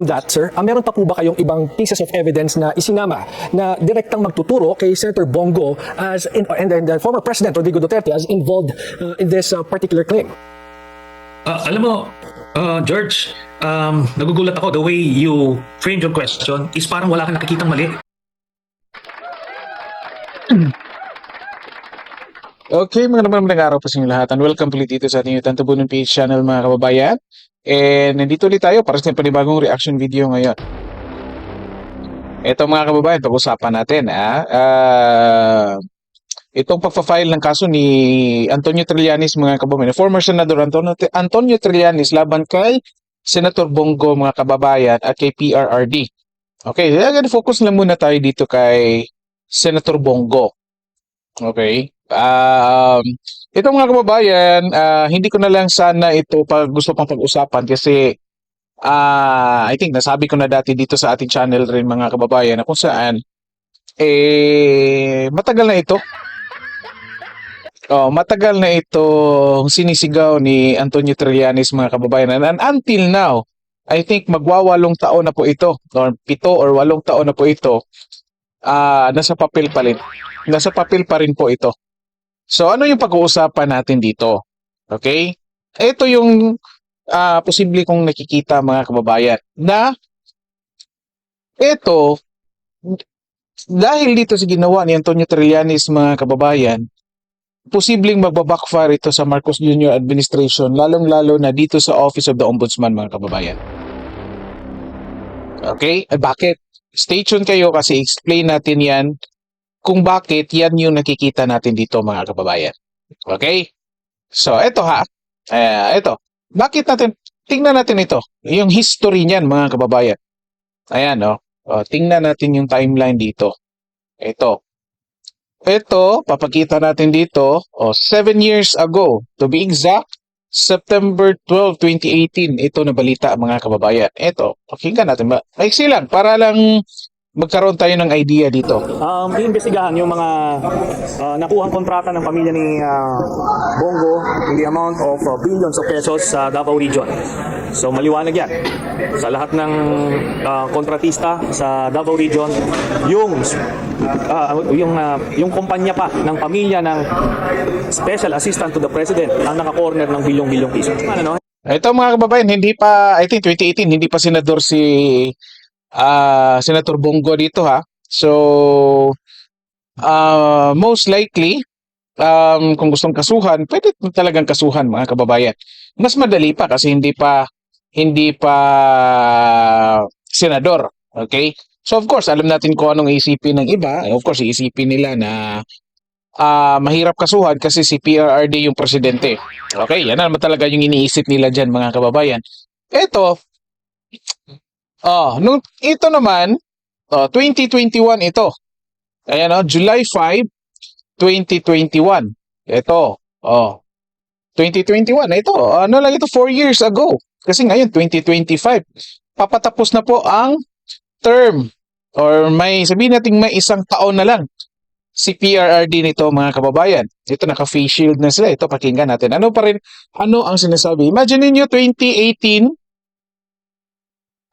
that, sir, ah, meron pa po ba kayong ibang pieces of evidence na isinama na direktang magtuturo kay Senator Bongo as in, and then the former President Rodrigo Duterte as involved uh, in this uh, particular claim? Ah, alam mo, ah, George, um, nagugulat ako the way you framed your question is parang wala kang nakikitang mali. Okay, mga naman magandang araw po sa inyo lahat and welcome ulit dito sa ating Tanto Bunong PH channel mga kababayan. And nandito ulit tayo para sa panibagong reaction video ngayon. Ito mga kababayan, pag-usapan natin. Ah, Ah, itong pagpa-file ng kaso ni Antonio Trillanes mga kababayan, former Senador Antonio, Antonio Trillanes laban kay Senator Bongo mga kababayan at kay PRRD. Okay, again, focus lang muna tayo dito kay Senator Bongo. Okay. Um, ito mga kababayan, ah, hindi ko na lang sana ito pag gusto pang pag-usapan kasi ah, I think nasabi ko na dati dito sa ating channel rin mga kababayan na kung saan eh matagal na ito. Oh, matagal na ito sinisigaw ni Antonio Trillanes mga kababayan and until now I think magwawalong taon na po ito or pito or walong taon na po ito ah nasa papel pa rin. Nasa papel pa rin po ito. So ano yung pag-uusapan natin dito? Okay? Ito yung ah, posible kong nakikita mga kababayan na ito dahil dito sa ginawa ni Antonio Trillanes mga kababayan, posibleng magbabackfire ito sa Marcos Jr. administration lalong-lalo na dito sa Office of the Ombudsman mga kababayan. Okay? Eh, bakit? Stay tuned kayo kasi explain natin yan kung bakit yan yung nakikita natin dito mga kababayan. Okay? So, eto ha. Eh, eto. Bakit natin, tingnan natin ito. Yung history niyan mga kababayan. Ayan, no? O, tingnan natin yung timeline dito. Ito. Ito, papakita natin dito, o, seven years ago, to be exact, September 12, 2018, ito na balita mga kababayan. Ito, pakinggan natin. Ma- Maiksi lang, para lang magkaroon tayo ng idea dito. um, iimbestigahan yung mga uh, nakuhang kontrata ng pamilya ni ah, Bongo in the amount of uh, billions of pesos sa Davao Region. So maliwanag yan. Sa lahat ng ah, kontratista sa Davao Region, yung ah, yung ah, yung kumpanya pa ng pamilya ng Special Assistant to the President ang naka-corner ng bilyong-bilyong piso. Ano no? Ito mga kababayan, hindi pa, I think 2018, hindi pa senador si ah Senator Bongo dito ha. So, ah most likely, um, kung gustong kasuhan, pwede talagang kasuhan mga kababayan. Mas madali pa kasi hindi pa, hindi pa senador. Okay? So of course, alam natin kung anong isipin ng iba. Of course, iisipin nila na ah mahirap kasuhan kasi si PRRD yung presidente. Okay, yan naman talaga yung iniisip nila dyan mga kababayan. Ito, oh, nung, ito naman, oh, 2021 ito. Ayan oh, July 5, 2021. Ito, oh, 2021, ito, ano lang ito, 4 years ago. Kasi ngayon, 2025. Papatapos na po ang term or may sabihin natin may isang taon na lang si PRRD nito mga kababayan. Ito naka-face shield na sila. Ito pakinggan natin. Ano pa rin ano ang sinasabi? Imagine niyo 2018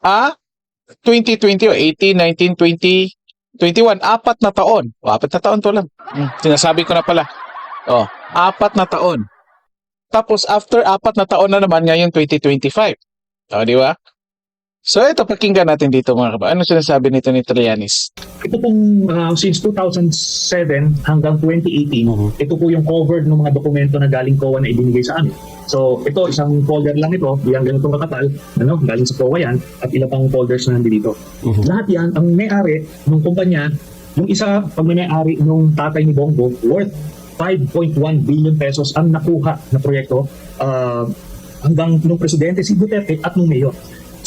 ah 2020 o 18, 19, 20, 21, apat na taon. O, apat na taon to lang. Hmm, sinasabi ko na pala. Oh, apat na taon. Tapos after apat na taon na naman ngayon 2025. O, di ba? So ito pakinggan natin dito mga kababayan. Ano sinasabi nito ni Trillanes? Ito pong uh, since 2007 hanggang 2018, ito po yung covered ng mga dokumento na galing COA na ibinigay sa amin. So ito, isang folder lang ito, yung ganitong kakatal, ano, galing sa COA yan, at ilang pang folders na nandito. Lahat yan, ang may-ari ng kumpanya, yung isa, pag may may-ari ng tatay ni Bongo, worth 5.1 billion pesos ang nakuha na proyekto uh, hanggang nung presidente si Duterte at nung mayor.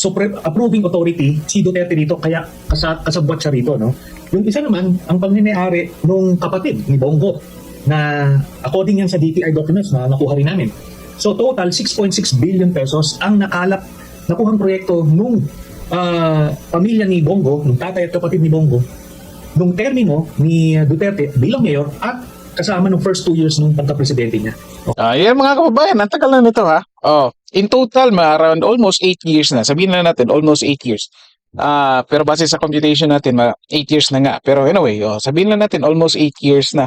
So pre- approving authority si Duterte dito kaya kasa, kasabwat siya rito no. Yung isa naman ang pagninayari nung kapatid ni Bongo na according yan sa DTI documents na nakuha rin namin. So total 6.6 billion pesos ang nakalap nakuhang proyekto nung ah, pamilya ni Bongo, nung tatay at kapatid ni Bongo nung termino ni Duterte bilang mayor at kasama nung first two years nung pagka-presidente niya. Ah, yan mga kababayan, ang tagal na nito ha. Oh, in total, ma around almost 8 years na. Sabihin na natin, almost 8 years. Ah, pero base sa computation natin, ma 8 years na nga. Pero anyway, oh, sabihin na natin almost 8 years na.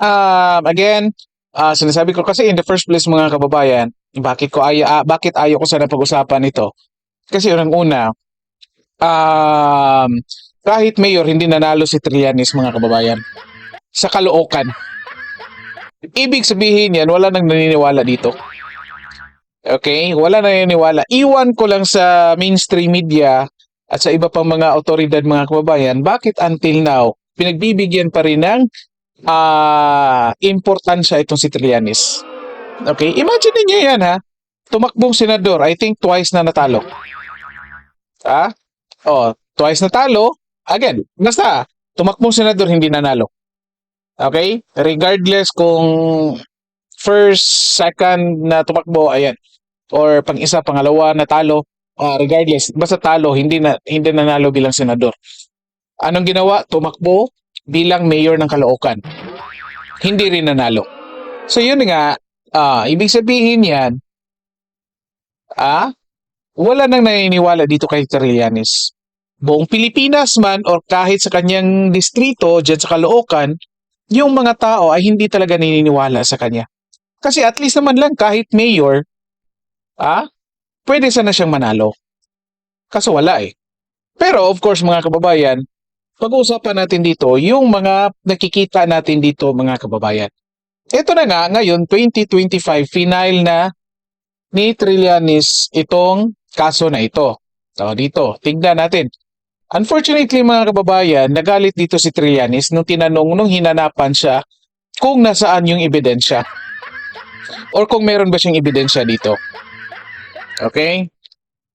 Um, again, ah, sinasabi ko kasi in the first place mga kababayan, bakit ko ay ah, bakit ayaw ko sana pag-usapan ito? Kasi unang una, um, kahit mayor hindi nanalo si Trillanes mga kababayan sa Caloocan. Ibig sabihin yan, wala nang naniniwala dito. Okay? Wala nang naniniwala. Iwan ko lang sa mainstream media at sa iba pang mga otoridad mga kababayan, bakit until now, pinagbibigyan pa rin ng ah importansya itong si Trillanes. Okay? Imagine niyo yan ha. Tumakbong senador, I think twice na natalo. Ha? Oh, twice natalo. Again, basta, tumakbong senador, hindi nanalo. Okay? Regardless kung first, second na tumakbo, ayan. Or pang isa, pangalawa na talo, ah, regardless, basta talo, hindi na hindi nanalo bilang senador. Anong ginawa? Tumakbo bilang mayor ng Caloocan. Hindi rin nanalo. So yun nga, ah, ibig sabihin yan, ah, wala nang naniniwala dito kay Trillanes. Buong Pilipinas man or kahit sa kanyang distrito, dyan sa Caloocan, yung mga tao ay hindi talaga naniniwala sa kanya. Kasi at least naman lang kahit mayor, ah, pwede sana siyang manalo. Kaso wala eh. Pero of course mga kababayan, pag-uusapan natin dito yung mga nakikita natin dito mga kababayan. Ito na nga, ngayon 2025, final na ni Trillanes itong kaso na ito. So dito, tignan natin. Unfortunately mga kababayan, nagalit dito si Trillanes nung tinanong nung hinanapan siya kung nasaan yung ebidensya. Or kung meron ba siyang ebidensya dito. Okay?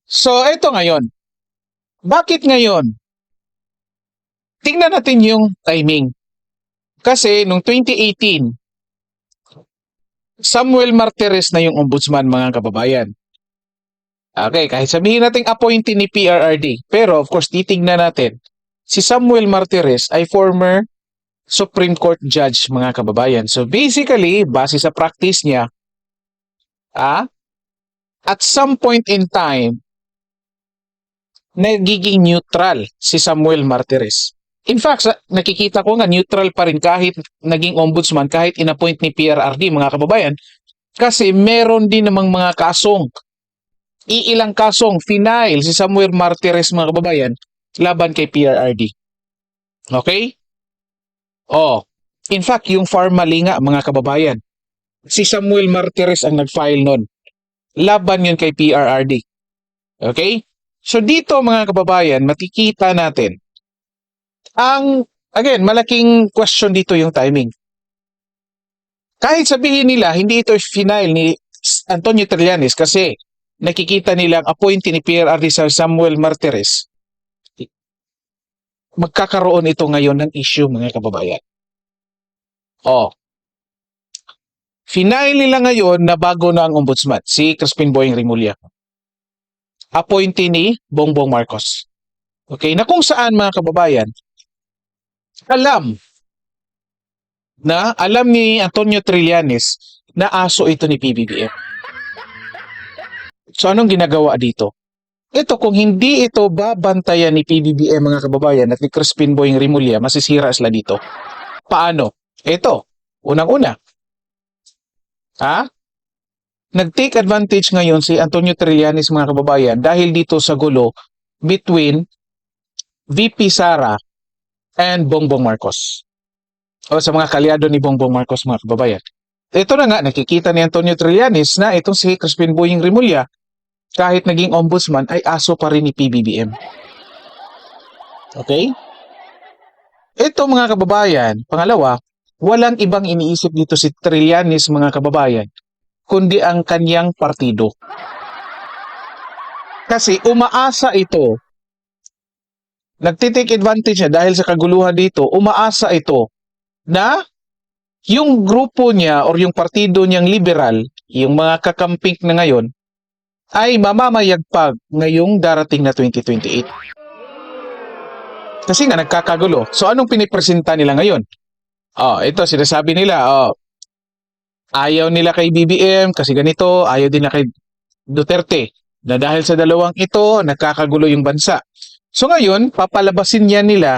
So, ito ngayon. Bakit ngayon? Tingnan natin yung timing. Kasi nung 2018, Samuel Martires na yung ombudsman mga kababayan. Okay, kahit sabihin natin appointee ni PRRD. Pero of course, titingnan natin. Si Samuel Martires ay former Supreme Court Judge mga kababayan. So basically, base sa practice niya, ah, at some point in time, nagiging neutral si Samuel Martires. In fact, nakikita ko nga neutral pa rin kahit naging ombudsman, kahit inappoint ni PRRD mga kababayan, kasi meron din namang mga kasong iilang kasong final si Samuel Martires mga kababayan laban kay PRRD. Okay? Oh, in fact, yung Farmalinga mga kababayan, si Samuel Martires ang nag-file nun. Laban yun kay PRRD. Okay? So dito mga kababayan, makikita natin ang again, malaking question dito yung timing. Kahit sabihin nila hindi ito final ni Antonio Trillanes kasi nakikita nilang appointee ni PRRD sa Samuel Martires, magkakaroon ito ngayon ng issue mga kababayan. Oh. Final nila ngayon na bago na ang ombudsman, si Crispin Boying Rimulya. Appointee ni Bongbong Marcos. Okay, na kung saan mga kababayan, alam na alam ni Antonio Trillanes na aso ito ni PBBM. So anong ginagawa dito? Ito kung hindi ito babantayan ni PBBM mga kababayan at ni Crispin Boying Rimulya, masisira sila dito. Paano? Ito, unang-una. Ha? Nag-take advantage ngayon si Antonio Trillanes mga kababayan dahil dito sa gulo between VP Sara and Bongbong Marcos. O sa mga kalyado ni Bongbong Marcos mga kababayan. Ito na nga, nakikita ni Antonio Trillanes na itong si Crispin Boying Rimulya kahit naging ombudsman ay aso pa rin ni PBBM. Okay? Ito mga kababayan, pangalawa, walang ibang iniisip dito si Trillanes mga kababayan, kundi ang kanyang partido. Kasi umaasa ito, nagtitake advantage niya dahil sa kaguluhan dito, umaasa ito na yung grupo niya or yung partido niyang liberal, yung mga kakamping na ngayon, ay mamamayagpag ngayong darating na 2028. Kasi nga nagkakagulo. So anong pinipresenta nila ngayon? Oh, ito sinasabi nila, oh, ayaw nila kay BBM kasi ganito, ayaw din na kay Duterte. Na dahil sa dalawang ito, nakakagulo yung bansa. So ngayon, papalabasin niya nila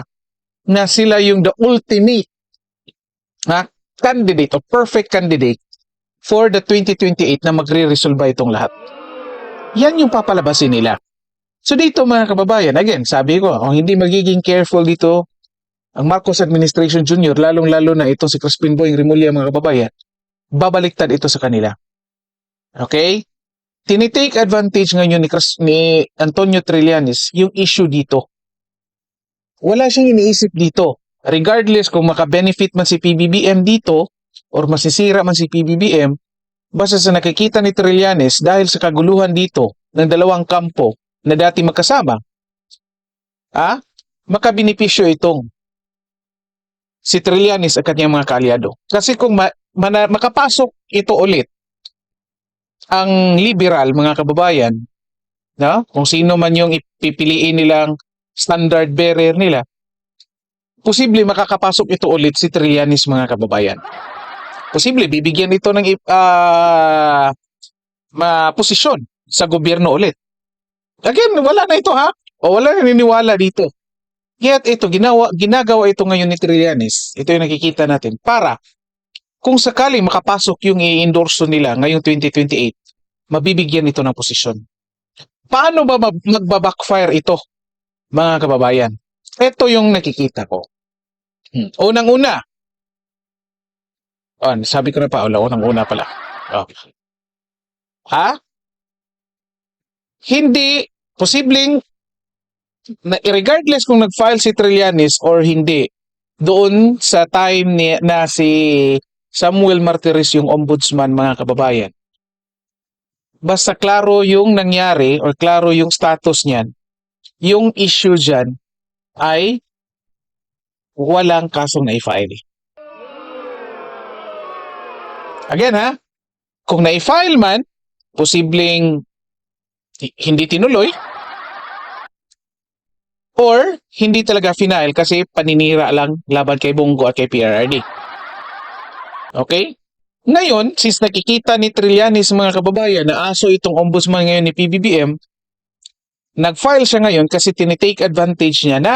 na sila yung the ultimate ha, candidate o perfect candidate for the 2028 na magre-resolve itong lahat. Yan yung papalabasin nila. So dito mga kababayan, again, sabi ko, kung hindi magiging careful dito ang Marcos Administration Jr., lalong-lalo na itong si Crispin Boying Rimulya mga kababayan, babaliktad ito sa kanila. Okay? Tinitake advantage ngayon ni, Chris, ni Antonio Trillanes yung issue dito. Wala siyang iniisip dito. Regardless kung makabenefit man si PBBM dito or masisira man si PBBM, basta sa nakikita ni Trillanes dahil sa kaguluhan dito ng dalawang kampo na dati magkasama, ah, makabenepisyo itong si Trillanes at kanyang mga kaalyado. Kasi kung ma- mana- makapasok ito ulit ang liberal mga kababayan, no? kung sino man yung ipipiliin nilang standard bearer nila, posible makakapasok ito ulit si Trillanes mga kababayan. Posible bibigyan ito ng uh, posisyon sa gobyerno ulit. Again, wala na ito ha. O wala na niniwala dito. Yet ito, ginawa, ginagawa ito ngayon ni Trillanes. Ito yung nakikita natin. Para, kung sakali makapasok yung i-endorso nila ngayong 2028, mabibigyan ito ng posisyon. Paano ba mag- magbabackfire ito, mga kababayan? Ito yung nakikita ko. Hmm. Unang-una, oh, sabi ko na pa, wala, unang-una pala. Oh. Ha? Hindi, posibleng na regardless kung nag-file si Trillanes or hindi, doon sa time ni, na si Samuel Martires yung ombudsman mga kababayan, basta klaro yung nangyari or klaro yung status niyan, yung issue dyan ay walang kasong na-file. Again ha, kung na-file man, posibleng hi- hindi tinuloy, or hindi talaga final kasi paninira lang laban kay Bongo at kay PRRD. Okay? Ngayon, since nakikita ni Trillanes mga kababayan na aso itong ombudsman ngayon ni PBBM, nag-file siya ngayon kasi tinitake advantage niya na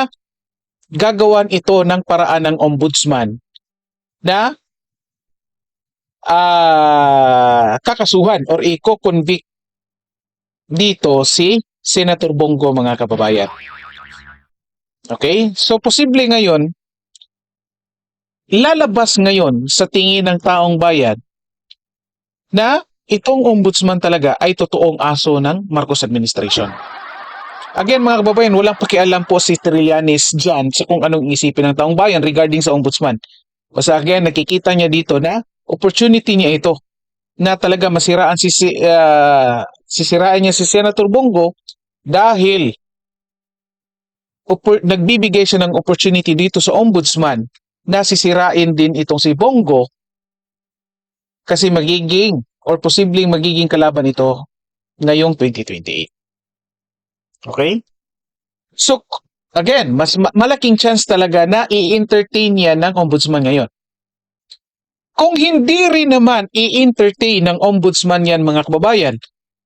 gagawan ito ng paraan ng ombudsman na ah kakasuhan or i-convict dito si Senator Bongo mga kababayan. Okay? So, posible ngayon, lalabas ngayon sa tingin ng taong bayan na itong ombudsman talaga ay totoong aso ng Marcos administration. Again, mga kababayan, walang pakialam po si Trillanes dyan sa kung anong isipin ng taong bayan regarding sa ombudsman. Basta again, nakikita niya dito na opportunity niya ito na talaga masiraan si, si ah, sisirain niya si Senator Bongo dahil oppor- nagbibigay siya ng opportunity dito sa ombudsman na sisirain din itong si Bongo kasi magiging or posibleng magiging kalaban ito ngayong 2028. Okay? So, again, mas ma- malaking chance talaga na i-entertain yan ng ombudsman ngayon. Kung hindi rin naman i-entertain ng ombudsman yan mga kababayan,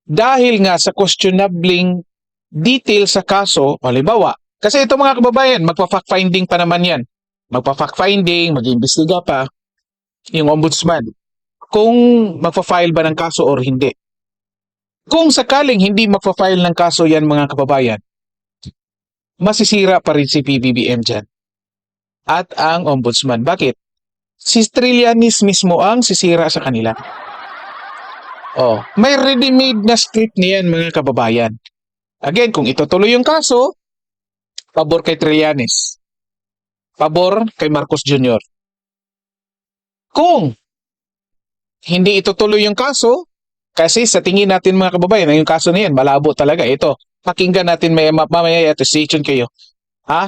dahil nga sa questionabling detail sa kaso, halimbawa, kasi ito mga kababayan, magpa-fact finding pa naman yan. Magpa-fact finding, mag-iimbestiga pa yung ombudsman kung magpa-file ba ng kaso or hindi. Kung sakaling hindi magpa-file ng kaso yan mga kababayan, masisira pa rin si PBBM dyan. At ang ombudsman. Bakit? Si Trillanes mismo ang sisira sa kanila. Oh, may ready-made na script niyan mga kababayan. Again, kung itutuloy yung kaso, pabor kay Trillanes. Pabor kay Marcos Jr. Kung hindi itutuloy yung kaso, kasi sa tingin natin mga kababayan, yung kaso na yan, malabo talaga. Ito, pakinggan natin may mamaya ito, stay tuned kayo. Ha?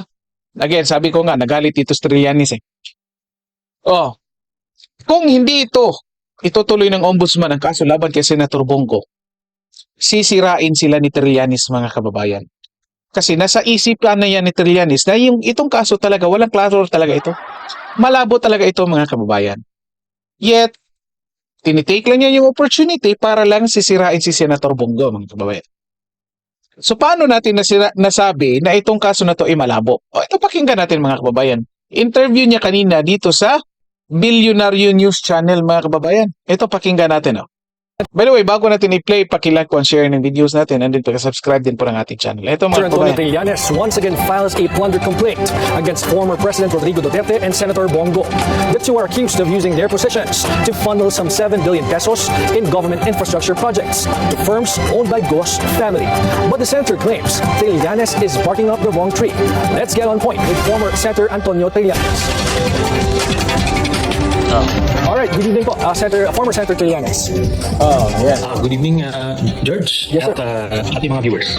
Again, sabi ko nga, nagalit ito Trillanes eh. Oh, kung hindi ito, itutuloy ng ombudsman ang kaso laban kay Senator Bongo, sisirain sila ni Trillanes mga kababayan. Kasi nasa isipan na yan ni Trillanes na yung itong kaso talaga, walang klaro talaga ito. Malabo talaga ito mga kababayan. Yet, tinitake lang niya yung opportunity para lang sisirain si Senator Bongo, mga kababayan. So paano natin nasira, nasabi na itong kaso na to ay malabo? O ito pakinggan natin mga kababayan. Interview niya kanina dito sa Billionaire News Channel mga kababayan. Ito pakinggan natin. Oh. By the way, bago natin i-play, pakilike po ang share ng videos natin and then pag-subscribe din po ng ating channel. Ito mga Antonio. Trillanes once again files a plunder complaint against former President Rodrigo Duterte and Senator Bongo. The two are accused of using their positions to funnel some 7 billion pesos in government infrastructure projects to firms owned by Gos family. But the senator claims Trillanes is barking up the wrong tree. Let's get on point with former Senator Antonio Trillanes. All right, good evening po, uh, Senator, former Senator Trillanes. Oh, yeah. Ah, good evening, uh, George. Yes, sir. At uh, ating mga viewers.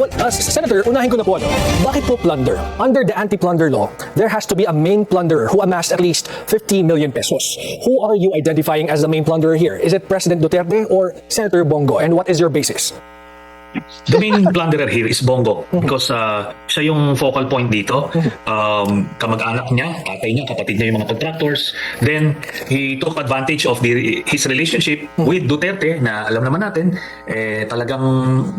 Well, uh, Senator, unahin ko na po ano. Bakit po plunder? Under the anti-plunder law, there has to be a main plunderer who amassed at least 50 million pesos. Who are you identifying as the main plunderer here? Is it President Duterte or Senator Bongo? And what is your basis? The main plunderer here is Bongo because uh, siya yung focal point dito. Um, kamag-anak niya, tatay niya, kapatid niya yung mga contractors. Then, he took advantage of the, his relationship with Duterte na alam naman natin, eh, talagang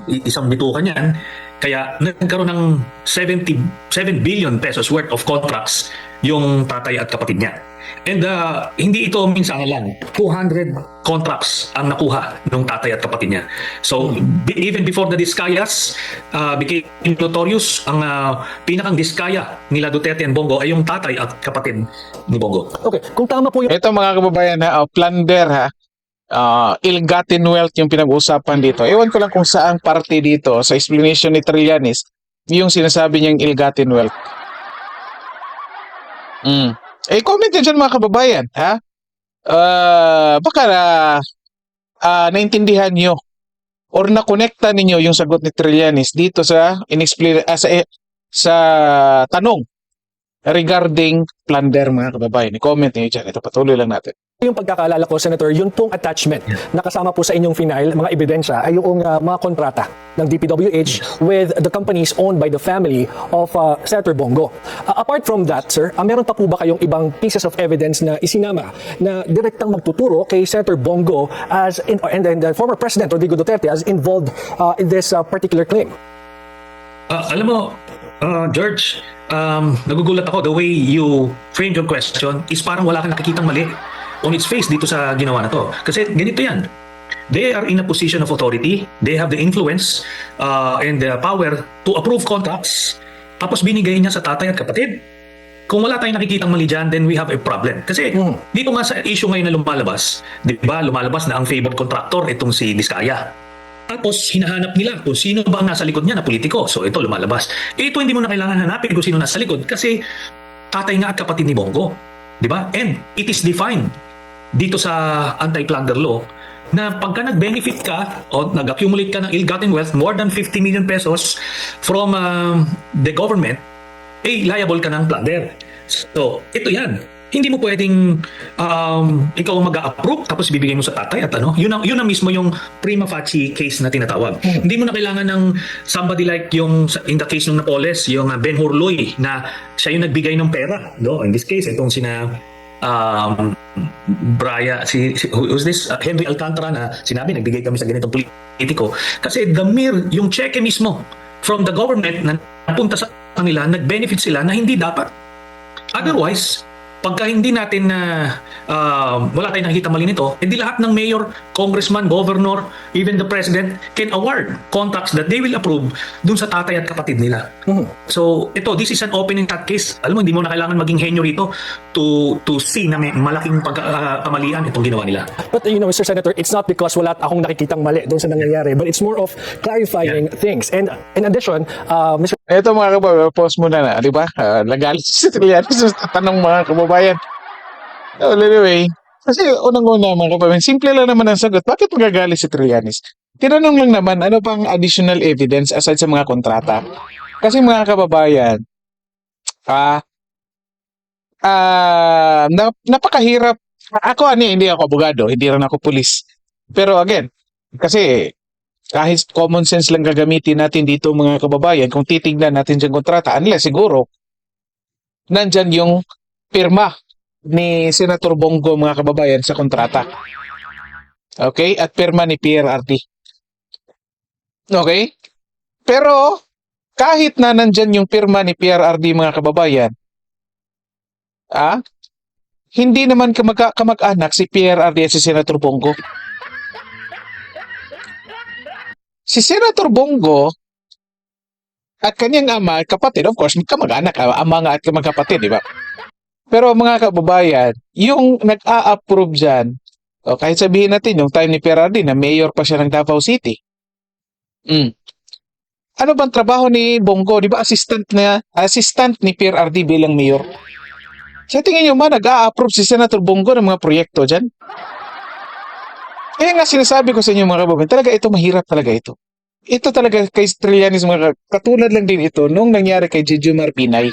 isang bitukan yan. Kaya nagkaroon ng 70, 7 billion pesos worth of contracts yung tatay at kapatid niya. And uh, hindi ito minsan lang, 200 contracts ang nakuha ng tatay at kapatid niya. So, even before the Discayas uh, became notorious, ang uh, pinakang Discaya nila Duterte and Bongo ay yung tatay at kapatid ni Bongo. Okay, kung tama po yung Ito mga kababayan ha, oh, plunder ha. Ah, ill-gotten wealth yung pinag-uusapan dito. Ewan ko lang kung saang parte dito sa explanation ni Trillanes yung sinasabi niyang ill-gotten wealth. Mm. Eh, comment nyo dyan mga kababayan, ha? Ah, baka na ah, naintindihan nyo or nakonekta ninyo yung sagot ni Trillanes dito sa inexplain ah, sa, eh, sa tanong regarding plunder mga kababayan. I-comment niyo dyan. Ito patuloy lang natin. Yung pagkakaalala ko, Senator, yung pong attachment na kasama po sa inyong final, mga ebidensya, ay yung uh, mga kontrata ng DPWH with the companies owned by the family of uh, Senator Bongo. Uh, apart from that, sir, uh, meron pa po ba kayong ibang pieces of evidence na isinama na direktang magtuturo kay Senator Bongo as in, and, and, uh, former President Rodrigo Duterte as involved uh, in this uh, particular claim? Uh, alam mo, uh, George, um, nagugulat ako the way you framed your question is parang wala kang nakikitang mali on its face dito sa ginawa na to. Kasi ganito yan. They are in a position of authority. They have the influence uh, and the power to approve contracts. Tapos binigay niya sa tatay at kapatid. Kung wala tayong nakikitang mali dyan, then we have a problem. Kasi dito nga sa issue ngayon na lumalabas, di ba, lumalabas na ang favored contractor itong si Diskaya. Tapos hinahanap nila kung sino ba ang nasa likod niya na politiko. So ito lumalabas. Eh, ito hindi mo na kailangan hanapin kung sino nasa likod kasi tatay nga at kapatid ni Bongo. Di ba? And it is defined dito sa anti-plunder law na pagka nag-benefit ka o nag-accumulate ka ng ill-gotten wealth more than 50 million pesos from um, the government, eh liable ka ng plunder. So, ito yan. Hindi mo pwedeng um, ikaw ang mag-approve tapos bibigay mo sa tatay at ano. Yun ang, yun ang mismo yung prima facie case na tinatawag. Hindi mo na kailangan ng somebody like yung in the case ng Napoles, yung uh, Ben Hurloy na siya yung nagbigay ng pera. No? In this case, itong sina um, Braya, si, si who- who's this? Uh, Henry Alcantara na sinabi, nagbigay kami sa ganitong politiko. Kasi the mere, yung cheque mismo from the government na napunta sa kanila, nag-benefit sila na hindi dapat. Otherwise, pagka hindi natin na uh, wala tayong nakikita mali nito, edi lahat ng mayor, congressman, governor, even the president can award contracts that they will approve dun sa tatay at kapatid nila. So, ito, this is an open and cut case. Alam mo, hindi mo na kailangan maging henyo rito to to see na may malaking pagkamalian itong ginawa nila. But you know, Mr. Senator, it's not because wala akong nakikitang mali doon sa nangyayari, but it's more of clarifying things. And in addition, uh, Mr. Ito mga kababayan, pause muna na, di ba? Uh, nagalit si Trillanes sa tanong mga kababayan. Well, anyway, kasi unang-una mga kababayan, simple lang naman ang sagot. Bakit magagalit si Trillanes? Tinanong lang naman, ano pang additional evidence aside sa mga kontrata? Kasi mga kababayan, ah, ah, na, napakahirap. Ako, ani, hindi ako abogado, hindi rin ako pulis. Pero again, kasi kahit common sense lang gagamitin natin dito mga kababayan, kung titignan natin dyan kontrata, unless siguro, nandyan yung pirma ni Senator Bongo mga kababayan sa kontrata. Okay? At pirma ni PRRD. Okay? Pero kahit na nandyan yung pirma ni PRRD mga kababayan, ah, hindi naman kamag- kamag-anak si PRRD at si Senator Bongo. Si Senator Bongo at kanyang ama at kapatid, of course, kamag-anak, ama nga at magkapatid, di ba? Pero mga kababayan, yung nag-a-approve dyan, o kahit sabihin natin, yung time ni PRRD na mayor pa siya ng Davao City. Mm. Ano bang trabaho ni Bongo? Di ba assistant na assistant ni PRRD bilang mayor? Sa tingin niyo ba nag-a-approve si Senator Bongo ng mga proyekto dyan? Kaya nga sinasabi ko sa inyo mga kababayan, talaga ito mahirap talaga ito. Ito talaga kay Trillanes mga ka- katulad lang din ito nung nangyari kay Jejomar Pinay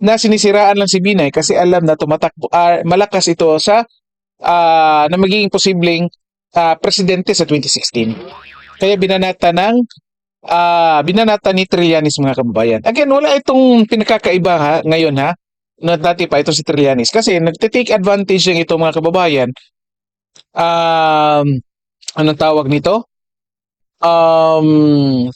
na sinisiraan lang si Binay kasi alam na tumatakbo ah, malakas ito sa ah, na magiging posibleng ah, presidente sa 2016. Kaya binanata ng ah, binanata ni Trillanes mga kababayan. Again, wala itong pinakakaiba ha, ngayon ha, na dati pa ito si Trillanes. Kasi nagtitake advantage yung ito mga kababayan. Um, anong tawag nito? Um,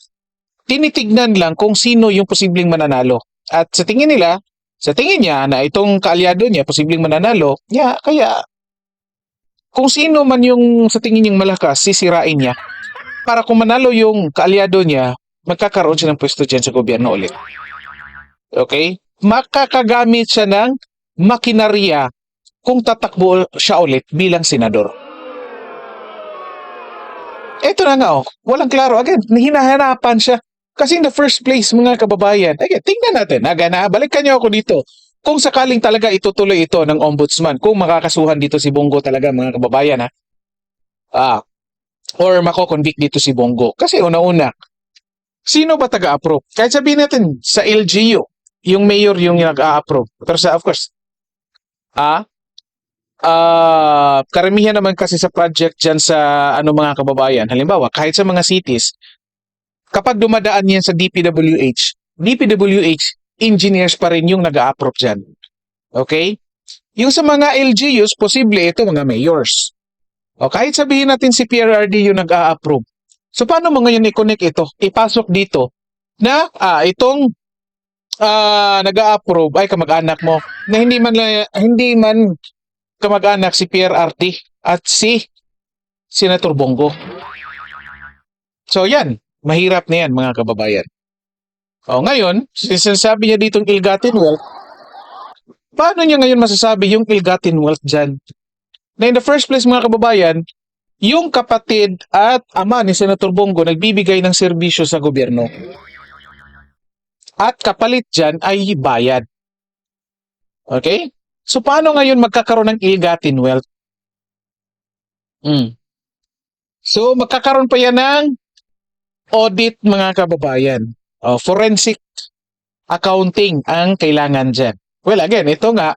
tinitignan lang kung sino yung posibleng mananalo. At sa tingin nila, sa tingin niya na itong kaalyado niya posibleng mananalo, yeah, kaya kung sino man yung sa tingin niyang malakas, sisirain niya. Para kung manalo yung kaalyado niya, magkakaroon siya ng pwesto dyan sa gobyerno ulit. Okay? Makakagamit siya ng makinarya kung tatakbo siya ulit bilang senador. Ito na nga, oh, walang klaro. Again, hinahanapan siya. Kasi in the first place, mga kababayan, again, tingnan natin. Aga na, balikan niyo ako dito. Kung sakaling talaga itutuloy ito ng ombudsman, kung makakasuhan dito si Bongo talaga, mga kababayan, ha? Ah, or mako-convict dito si Bongo. Kasi una-una, sino ba taga-approve? Kahit sabihin natin, sa LGU, yung mayor yung nag-a-approve. Pero sa, of course, ah, ah, karamihan naman kasi sa project dyan sa ano mga kababayan, halimbawa, kahit sa mga cities, kapag dumadaan yan sa DPWH, DPWH, engineers pa rin yung nag-a-approve dyan. Okay? Yung sa mga LGUs, posible ito mga mayors. O kahit sabihin natin si PRRD yung nag-a-approve. So paano mo ngayon i-connect ito? Ipasok dito na ah, itong ah, nag-a-approve ay kamag-anak mo na hindi man hindi man kamag-anak si PRRD at si Senator Bongo. So yan, mahirap na yan mga kababayan. O ngayon, sinasabi niya ditong ill-gotten wealth, paano niya ngayon masasabi yung ill-gotten wealth dyan? Na in the first place mga kababayan, yung kapatid at ama ni Senator Bongo nagbibigay ng serbisyo sa gobyerno. At kapalit dyan ay bayad. Okay? So paano ngayon magkakaroon ng ill-gotten wealth? Mm. So magkakaroon pa yan ng audit mga kababayan. O, forensic accounting ang kailangan dyan. Well, again, ito nga,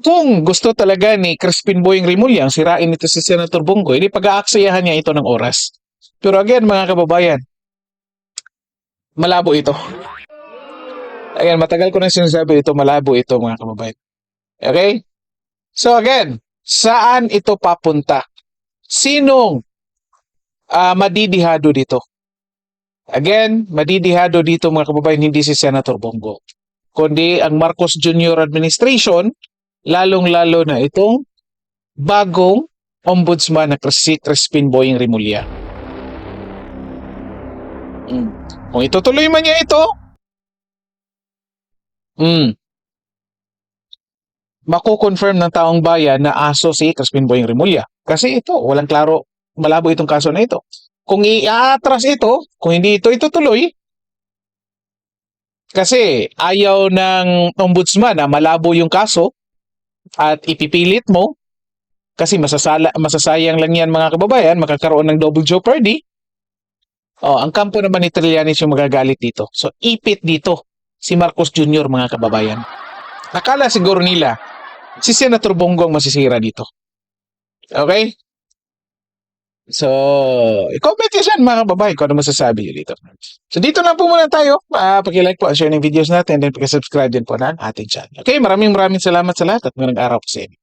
kung gusto talaga ni Crispin Boying Rimulya ang sirain ito si Senator Bongo, hindi pag-aaksayahan niya ito ng oras. Pero again, mga kababayan, malabo ito. Again, matagal ko na sinasabi ito, malabo ito mga kababayan. Okay? So again, saan ito papunta? Sinong ah, madidihado dito? Again, madidihado dito mga kababayan, hindi si Senator Bongo. Kundi ang Marcos Jr. administration, lalong-lalo na itong bagong ombudsman na si Crispin Boying Rimulya. Mm. Kung itutuloy man niya ito, mm, mako-confirm ng taong bayan na aso si Crispin Boying Rimulya. Kasi ito, walang klaro, malabo itong kaso na ito. Kung i-atras ito, kung hindi ito itutuloy, kasi ayaw ng ombudsman na malabo yung kaso at ipipilit mo kasi masasala, masasayang lang yan mga kababayan, makakaroon ng double jeopardy. Oh, ang kampo naman ni Trillanes yung magagalit dito. So ipit dito si Marcos Jr. mga kababayan. Nakala siguro nila si Senator Bongo ang masisira dito. Okay? So, i-comment nyo dyan mga kababayan kung ano masasabi nyo dito. So, dito na po muna tayo. Uh, pag-like po, share ng videos natin, then pag-subscribe din po ng ating channel. Okay, maraming maraming salamat sa lahat at magandang araw po sa inyo.